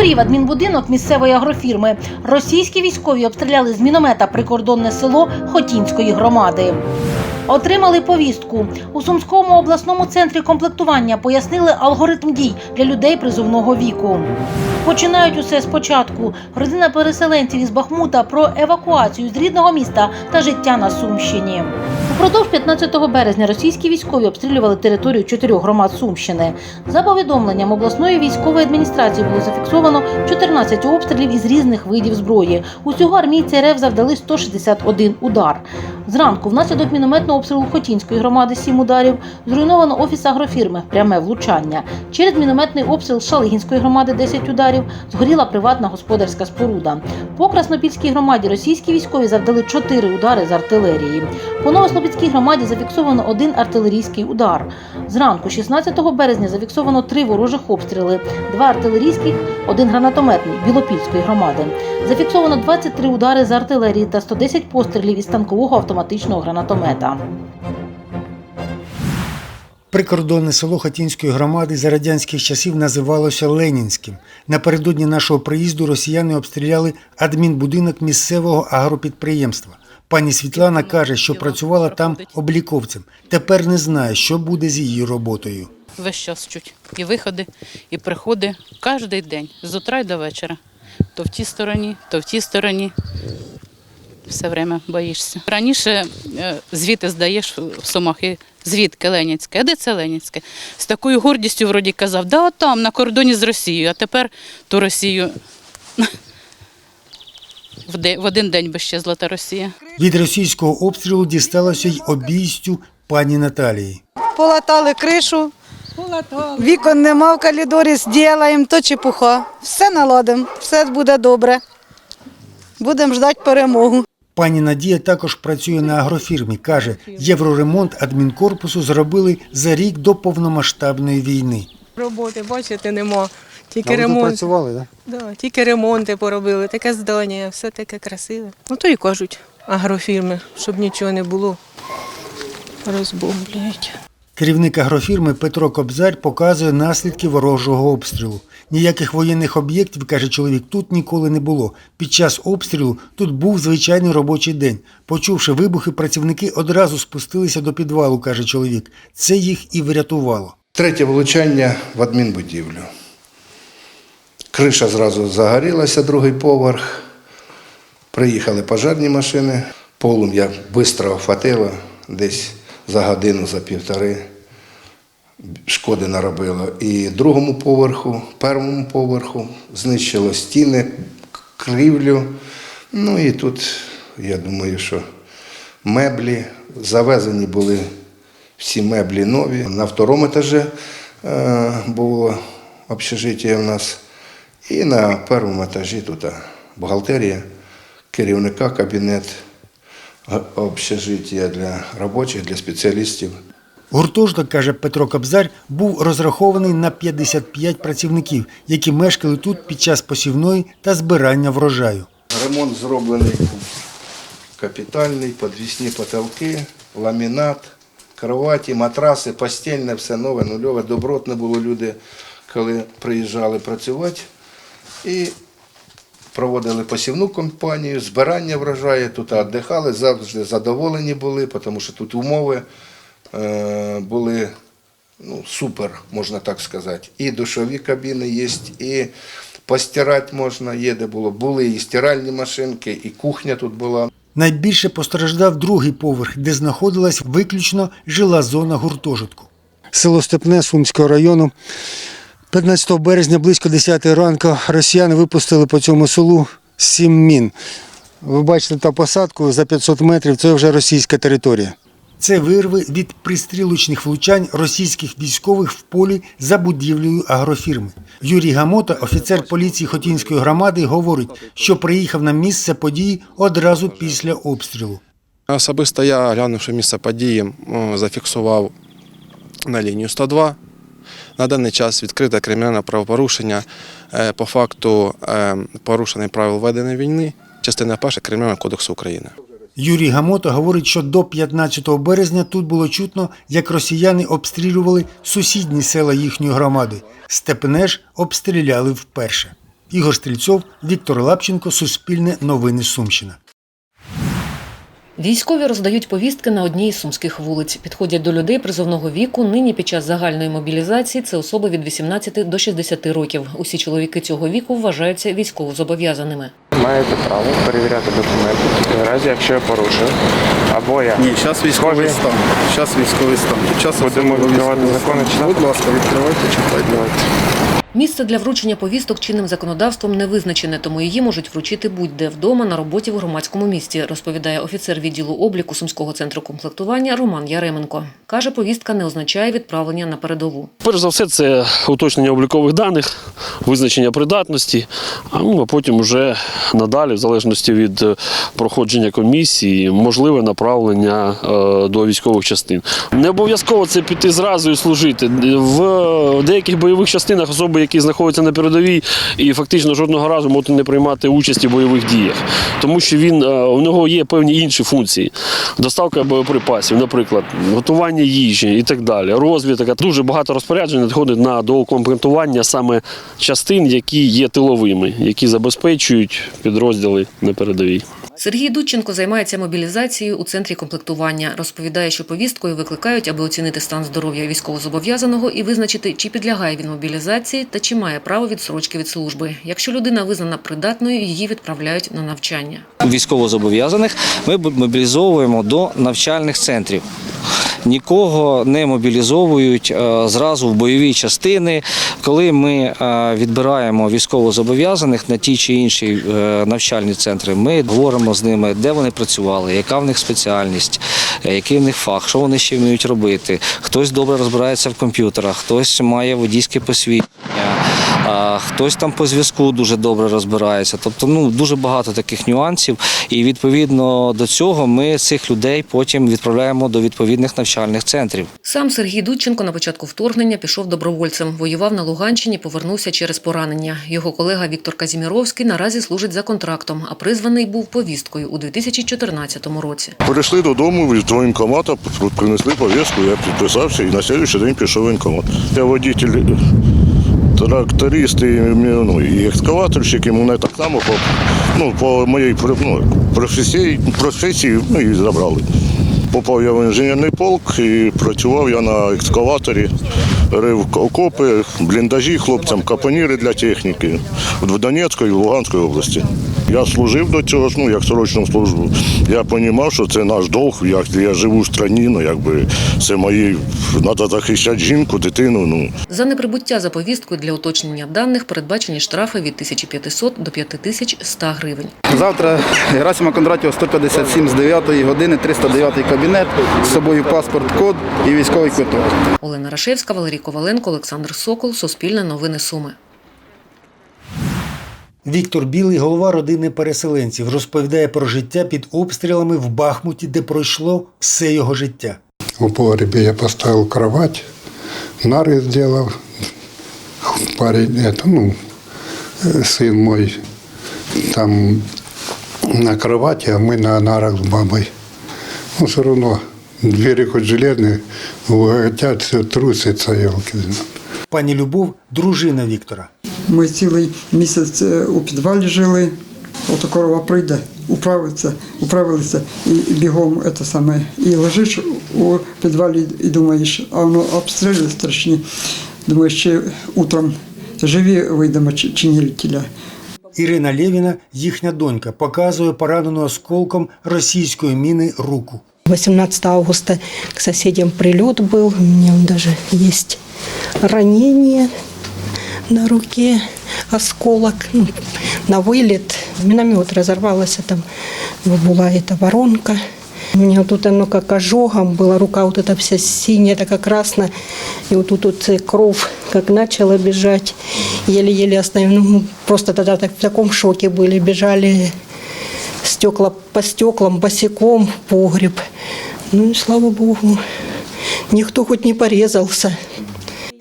Згорів адмінбудинок місцевої агрофірми. Російські військові обстріляли з міномета прикордонне село Хотінської громади. Отримали повістку. У Сумському обласному центрі комплектування пояснили алгоритм дій для людей призовного віку. Починають усе спочатку. Родина переселенців із Бахмута про евакуацію з рідного міста та життя на Сумщині. Упродовж 15 березня російські військові обстрілювали територію чотирьох громад Сумщини. За повідомленням обласної військової адміністрації було зафіксовано 14 обстрілів із різних видів зброї. Усього армійці РФ завдали 161 удар. Зранку, внаслідок мінометного обстрілу Хотінської громади 7 ударів, зруйновано офіс агрофірми, пряме влучання. Через мінометний обстріл Шалигінської громади 10 ударів, згоріла приватна господарська споруда. По Краснопільській громаді російські військові завдали 4 удари з артилерії. По Новослобідській громаді зафіксовано один артилерійський удар. Зранку, 16 березня, зафіксовано три ворожих обстріли: два артилерійських, один гранатометний Білопільської громади. Зафіксовано 23 удари з артилерії та 110 пострілів із танкового автоматичного гранатомета. Прикордонне село Хатінської громади за радянських часів називалося Ленінським. Напередодні нашого приїзду росіяни обстріляли адмінбудинок місцевого агропідприємства. Пані Світлана каже, що працювала там обліковцем. Тепер не знає, що буде з її роботою. Весь час чуть. І виходи, і приходи кожен день, з утра до вечора. То в тій стороні, то в тій стороні. Все время боїшся. Раніше е, звіти здаєш в Сумах, і звідки Ленінське, а де це Ленінське? З такою гордістю вроді казав, да там, на кордоні з Росією, а тепер ту Росію в де- в один день би щезла та Росія. Від російського обстрілу дісталося й обійстю пані Наталії. Полатали кришу, вікон нема в коридорі, зробимо, то чепуха. Все наладимо, все буде добре. Будемо ждати перемогу. Пані Надія також працює на агрофірмі. Каже, євроремонт адмінкорпусу зробили за рік до повномасштабної війни. Роботи, бачите, нема. Тільки ремонт. працювали, так? Да, тільки ремонти поробили, таке здання, все таке красиве. Ну то і кажуть агрофірми, щоб нічого не було. Розбомблюють. Керівник агрофірми Петро Кобзар показує наслідки ворожого обстрілу. Ніяких воєнних об'єктів, каже чоловік, тут ніколи не було. Під час обстрілу тут був звичайний робочий день. Почувши вибухи, працівники одразу спустилися до підвалу, каже чоловік. Це їх і врятувало. Третє влучання в адмінбудівлю. Криша зразу загорілася, другий поверх. Приїхали пожежні машини. Полум'я швидко охватило, десь за годину, за півтори. Шкоди наробило. І другому поверху, першому поверху знищило стіни, крівлю. Ну і тут, я думаю, що меблі завезені були всі меблі нові. На второму етажі е, було общежиття у нас. І на першому етажі тут бухгалтерія, керівника кабінет, общежиття для робочих, для спеціалістів. Гуртожиток, каже Петро Кобзар, був розрахований на 55 працівників, які мешкали тут під час посівної та збирання врожаю. Ремонт зроблений капітальний, подвісні потолки, ламінат, кроваті, матраси, постільне, все нове, нульове. Добротне було люди, коли приїжджали працювати. І проводили посівну кампанію, збирання врожаю, тут віддихали, завжди задоволені були, тому що тут умови е, були ну, супер, можна так сказати. І душові кабіни є, і постирати можна, є де було. Були і стиральні машинки, і кухня тут була. Найбільше постраждав другий поверх, де знаходилась виключно жила зона гуртожитку. Село Степне Сумського району. 15 березня близько 10 ранку росіяни випустили по цьому селу сім мін. Ви бачите та посадку за 500 метрів це вже російська територія. Це вирви від пристрілочних влучань російських військових в полі за будівлею агрофірми. Юрій Гамота, офіцер поліції Хотінської громади, говорить, що приїхав на місце події одразу після обстрілу. Особисто я, глянувши місце події, зафіксував на лінію 102. На даний час відкрите кримінальне правопорушення е, по факту е, порушення правил ведення війни, частина 1 Кримінального кодексу України. Юрій Гамота говорить, що до 15 березня тут було чутно, як росіяни обстрілювали сусідні села їхньої громади. Степне ж обстріляли вперше. Ігор Стрільцов, Віктор Лапченко, Суспільне новини Сумщина. Військові роздають повістки на одній із сумських вулиць. Підходять до людей призовного віку. Нині під час загальної мобілізації це особи від 18 до 60 років. Усі чоловіки цього віку вважаються військовозобов'язаними. Маєте право перевіряти документи тільки в разі, якщо я порушую. Або я Ні, зараз військовий стан. Зараз військовий стан. Час Будемо відкривати закони? Будь ласка, відкривайте, читайте. Місце для вручення повісток чинним законодавством не визначене, тому її можуть вручити будь-де вдома на роботі в громадському місці, розповідає офіцер відділу обліку Сумського центру комплектування Роман Яременко. Каже, повістка не означає відправлення на передову. Перш за все, це уточнення облікових даних, визначення придатності, а, ну, а потім вже надалі, в залежності від е, проходження комісії, можливе направлення е, до військових частин. Не обов'язково це піти зразу і служити. В деяких бойових частинах особи, які знаходяться на передовій, і фактично жодного разу можуть не приймати участь у бойових діях, тому що він е, у нього є певні інші функції. Доставка боєприпасів, наприклад, готування їжі і так далі. Розвідка. Дуже багато розпоряджень надходить на доукомплектування саме частин, які є тиловими, які забезпечують підрозділи на передовій. Сергій Дудченко займається мобілізацією у центрі комплектування. Розповідає, що повісткою викликають, аби оцінити стан здоров'я військовозобов'язаного і визначити, чи підлягає він мобілізації та чи має право відсрочки від служби. Якщо людина визнана придатною, її відправляють на навчання. військовозобов'язаних ми мобілізовуємо до навчальних центрів. Нікого не мобілізовують е, зразу в бойові частини. Коли ми е, відбираємо військовозобов'язаних на ті чи інші е, навчальні центри, ми говоримо з ними, де вони працювали, яка в них спеціальність, який в них фах, що вони ще вміють робити. Хтось добре розбирається в комп'ютерах, хтось має водійське посвідчення. А Хтось там по зв'язку дуже добре розбирається. Тобто, ну дуже багато таких нюансів. І відповідно до цього ми цих людей потім відправляємо до відповідних навчальних центрів. Сам Сергій Дудченко на початку вторгнення пішов добровольцем. Воював на Луганщині, повернувся через поранення. Його колега Віктор Казіміровський наразі служить за контрактом, а призваний був повісткою у 2014 році. Прийшли додому від воєнкомата, принесли повістку, я підписався і на слідчий день пішов воєнкомат. Я водитель, тракторист і, ну, і екскаваторщики, мене так само по, ну, по моїй ну, професії, професії ну, і забрали. Попав я в інженерний полк і працював я на екскаваторі, рив окопи, бліндажі хлопцям, капоніри для техніки в Донецькій і в Луганській області. Я служив до цього, ну як срочну службу. Я розумів, що це наш долг, як я живу в країні, ну якби це мої, треба захищати жінку, дитину. Ну. За неприбуття за повісткою для уточнення даних передбачені штрафи від 1500 до 5100 гривень. Завтра Герасима Кондратєва 157 з 9 години, 309 кабінет, з собою паспорт, код і військовий квиток. Олена Рашевська, Валерій Коваленко, Олександр Сокол, Суспільне новини Суми. Віктор Білий, голова родини переселенців, розповідає про життя під обстрілами в Бахмуті, де пройшло все його життя. В погребе я поставил кровать, нары сделал. Парень, это, ну, э, сын мой там на кровати, а мы на нарах с бабой. Ну, все равно двери хоть железные, хотят, все трусится, елки. Пані Любов дружина Віктора. Ми цілий місяць е, у підвалі жили. Ото корова прийде, управиться, управилися і бігом це саме. І лежиш у підвалі і думаєш, а воно обстріли страшні. Думаєш, чи утром живі вийдемо, чи, чи ні тіля. Ірина Лєвіна, їхня донька, показує поранену осколком російської міни руку. 18 августа к соседям прилет был. У меня даже есть ранение на руке, осколок ну, на вылет. Миномет разорвался, там была эта воронка. У меня тут оно как ожогом было, рука вот эта вся синяя, такая красная. И вот тут вот кровь как начала бежать, еле-еле остановили. Ну, просто тогда так, в таком шоке были, бежали стекла по стеклам, босиком в погреб. Ну и слава богу, никто хоть не порезался.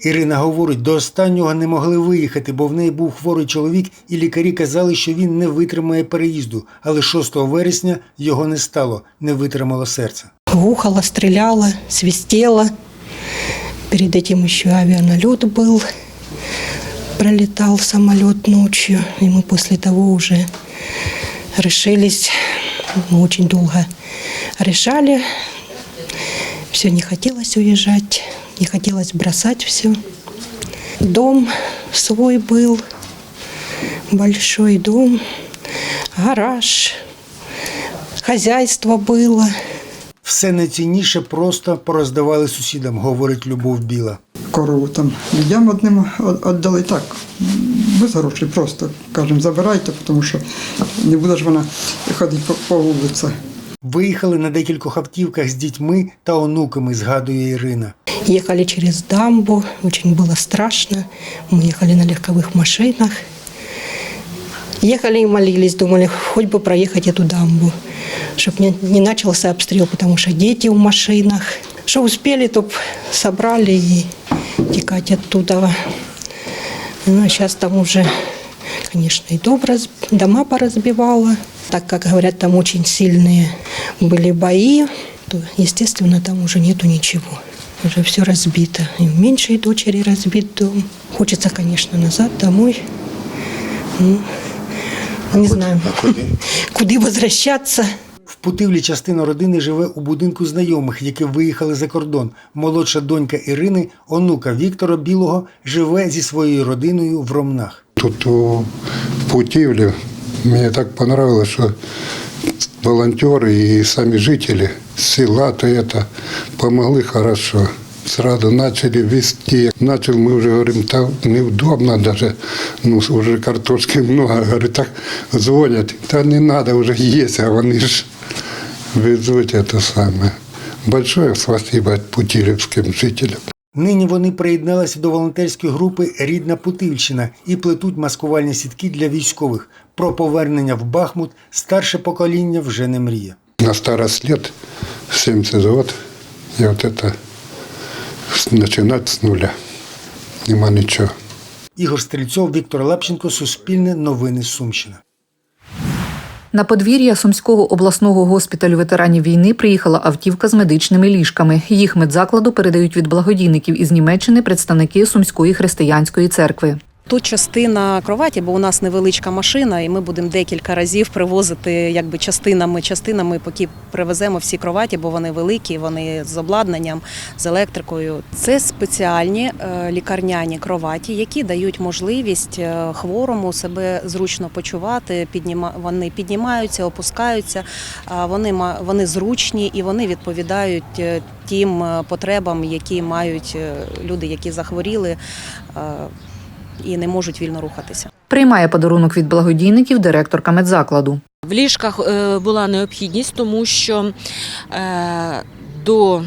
Ірина говорить, до останнього не могли виїхати, бо в неї був хворий чоловік, і лікарі казали, що він не витримає переїзду. Але 6 вересня його не стало, не витримало серце. Гухало, стреляло, свистело. Перед этим еще авианалет был. пролетал самолет ночью, и мы после того уже решились, мы очень долго решали, все не хотелось уезжать, не хотелось бросать все. Дом свой был, большой дом, гараж, хозяйство было. Все найцінніше просто пороздавали сусідам, говорить Любов Біла. Корову там людям одним віддали так, без грошей просто. Кажемо, забирайте, тому що не буде ж вона ходити по, по вулиці. Виїхали на декількох автівках з дітьми та онуками, згадує Ірина. Ехали через дамбу, очень было страшно. Мы ехали на легковых машинах. Ехали и молились, думали, хоть бы проехать эту дамбу, чтобы не, не начался обстрел, потому что дети в машинах. Что успели, то б собрали и текать оттуда. Ну, а сейчас там уже, конечно, и дом раз- дома поразбивало. Так как, говорят, там очень сильные были бои, то, естественно, там уже нету ничего. Уже все разбито. И у меньшей дочери разбит дом. Хочется, конечно, назад, домой. Ну, не знаю, куда возвращаться. В Путивлі частина родини живе у будинку знайомих, які виїхали за кордон. Молодша донька Ірини, онука Віктора Білого, живе зі своєю родиною в Ромнах. Тут у Путивле мне так понравилось, что волонтеры и сами жители села-то это помогли хорошо. Сразу начали вести. Начал, мы уже говорим, там неудобно даже, ну, уже картошки много. Говорит, так звонят, да не надо, уже есть, а они ж везут это самое. Большое спасибо путилевским жителям. Нині вони приєдналися до волонтерської групи Рідна Путивщина і плетуть маскувальні сітки для військових. Про повернення в Бахмут старше покоління вже не мріє. На старость лет, 70 год, и вот это с- начинать с нуля. Нема ничего. Ігор Стрільцов, Віктор Лапченко, Суспільне, Новини Сумщина. На подвір'я Сумського обласного госпіталю ветеранів війни приїхала автівка з медичними ліжками. Їх медзакладу передають від благодійників із Німеччини представники Сумської християнської церкви. Тут частина кроваті, бо у нас невеличка машина, і ми будемо декілька разів привозити якби частинами, частинами, поки привеземо всі кроваті, бо вони великі, вони з обладнанням, з електрикою. Це спеціальні е, лікарняні кроваті, які дають можливість е, хворому себе зручно почувати. Підніма вони піднімаються, опускаються. Вони вони зручні і вони відповідають е, тим потребам, які мають люди, які захворіли. І не можуть вільно рухатися. Приймає подарунок від благодійників директорка медзакладу. В ліжках е, була необхідність, тому що е, до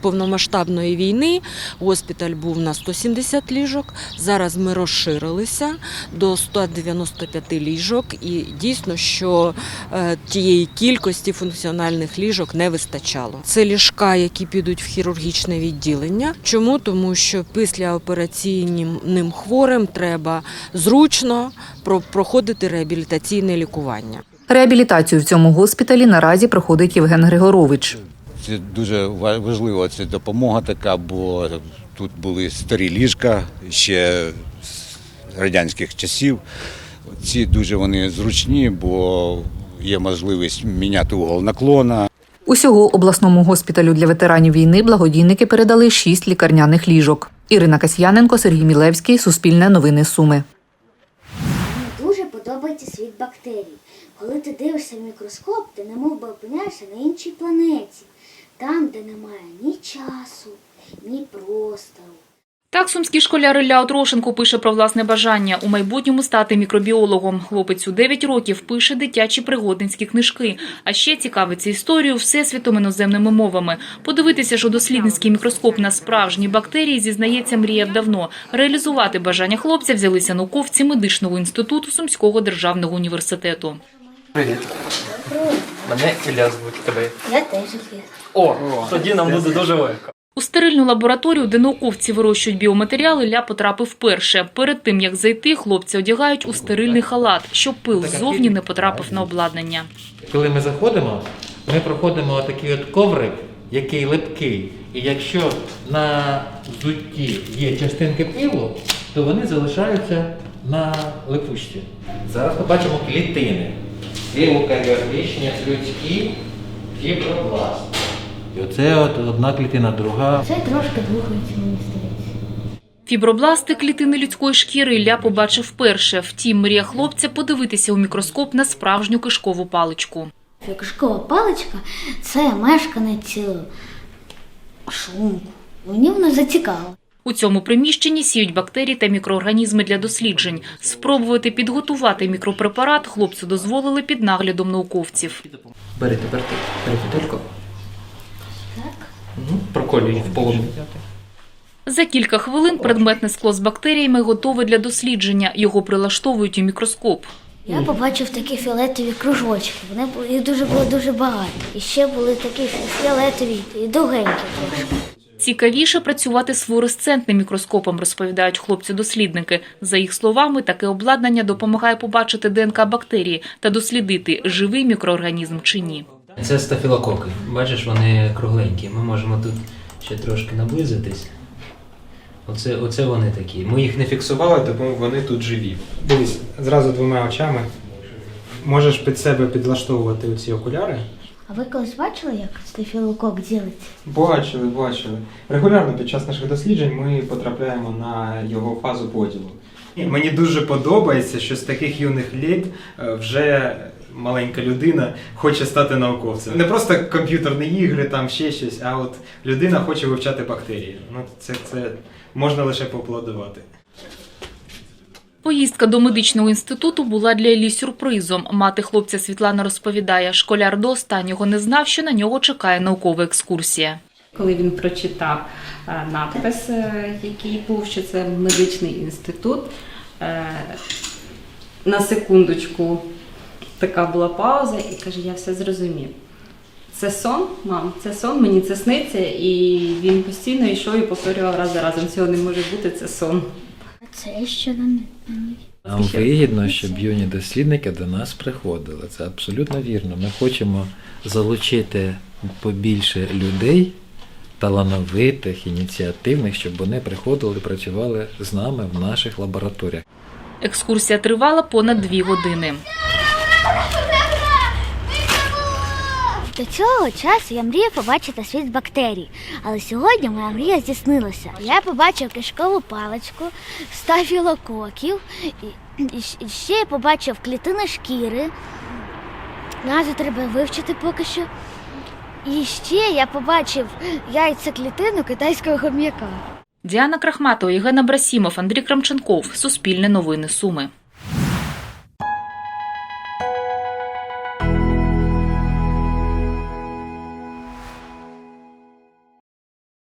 повномасштабної війни госпіталь був на 170 ліжок. Зараз ми розширилися до 195 ліжок, і дійсно, що е, тієї кількості функціональних ліжок не вистачало. Це ліжка, які підуть в хірургічне відділення. Чому? Тому що після операційним хворим треба зручно про- проходити реабілітаційне лікування. Реабілітацію в цьому госпіталі наразі проходить Євген Григорович. Це дуже ва- важливо, це допомога така, бо тут були старі ліжка ще з радянських часів. Ці дуже вони зручні, бо є можливість міняти угол наклона. Усього обласному госпіталю для ветеранів війни благодійники передали шість лікарняних ліжок. Ірина Касьяненко, Сергій Мілевський, Суспільне новини Суми. Мені дуже подобається світ бактерій. Коли ти дивишся в мікроскоп, ти немов би опиняєшся на іншій планеті, там, де немає ні часу, ні простору. Так сумський школяр Ілля Отрошенко пише про власне бажання у майбутньому стати мікробіологом. Хлопець у 9 років пише дитячі пригодницькі книжки, а ще цікавиться історією всесвітом іноземними мовами. Подивитися, що дослідницький мікроскоп на справжні бактерії зізнається мріяв давно. Реалізувати бажання хлопця взялися науковці медичного інституту Сумського державного університету. Привіт. Мене Ілля звуть тебе. Я теж є. О, тоді нам буде дуже легко. У стерильну лабораторію, де науковці вирощують біоматеріали, Ля потрапив вперше. Перед тим як зайти, хлопці одягають у стерильний халат, щоб пил ззовні не потрапив на обладнання. Коли ми заходимо, ми проходимо отакий от коврик, який липкий. І якщо на взутті є частинки пилу, то вони залишаються на липучці. Зараз ми бачимо клітини. Еукаріотичні людські фібробласти. І оце от одна клітина, друга. Це трошки двухається, мені здається. Фібробласти клітини людської шкіри Ілля побачив вперше. Втім, мрія хлопця подивитися у мікроскоп на справжню кишкову паличку. Кишкова паличка це мешканець е, шлунку. Мені воно зацікавило. У цьому приміщенні сіють бактерії та мікроорганізми для досліджень. Спробувати підготувати мікропрепарат хлопцю дозволили під наглядом науковців. Бери тепер ти перефітельку. Проколюй в полум'я. За кілька хвилин предметне скло з бактеріями готове для дослідження. Його прилаштовують у мікроскоп. Я побачив такі фіолетові кружочки. Вони були їх дуже було дуже багато. І ще були такі фіолетові і довгенькі трошки. Цікавіше працювати з флуоресцентним мікроскопом, розповідають хлопці-дослідники. За їх словами, таке обладнання допомагає побачити ДНК бактерії та дослідити, живий мікроорганізм чи ні. Це стафілококи. Бачиш, вони кругленькі. Ми можемо тут ще трошки наблизитись. Оце, оце вони такі. Ми їх не фіксували, тому вони тут живі. Дивись, зразу двома очами. Можеш під себе підлаштовувати оці окуляри. А ви колись бачили, як стафілокок ділиться? Бачили, бачили. Регулярно під час наших досліджень ми потрапляємо на його фазу поділу. Мені дуже подобається, що з таких юних літ е, вже маленька людина хоче стати науковцем. Не просто комп'ютерні ігри, там ще щось, а от людина хоче вивчати бактерії. Ну, це, це можна лише поаплодувати. Поїздка до медичного інституту була для Іллі сюрпризом. Мати хлопця Світлана розповідає, школяр до останнього не знав, що на нього чекає наукова екскурсія. Коли він прочитав е, надпис, е, який був, що це медичний інститут, е, на секундочку така була пауза і каже, я все зрозумів. Це сон, мам, це сон, мені це сниться, і він постійно йшов і повторював раз за разом. Цього не може бути, це сон. А це що нам? Нам вигідно, щоб юні дослідники до нас приходили. Це абсолютно вірно. Ми хочемо залучити побільше людей, талановитих, ініціативних, щоб вони приходили і працювали з нами в наших лабораторіях. Екскурсія тривала понад дві години. До цього часу я мріяв побачити світ бактерій. Але сьогодні моя мрія здійснилася. Я побачив кишкову паличку, стафілококів, і, ще я побачив клітини шкіри. Назву треба вивчити поки що. І ще я побачив яйцеклітину китайського хом'яка. Діана Крахматова, Євген Абрасімов, Андрій Крамченков. Суспільне новини Суми.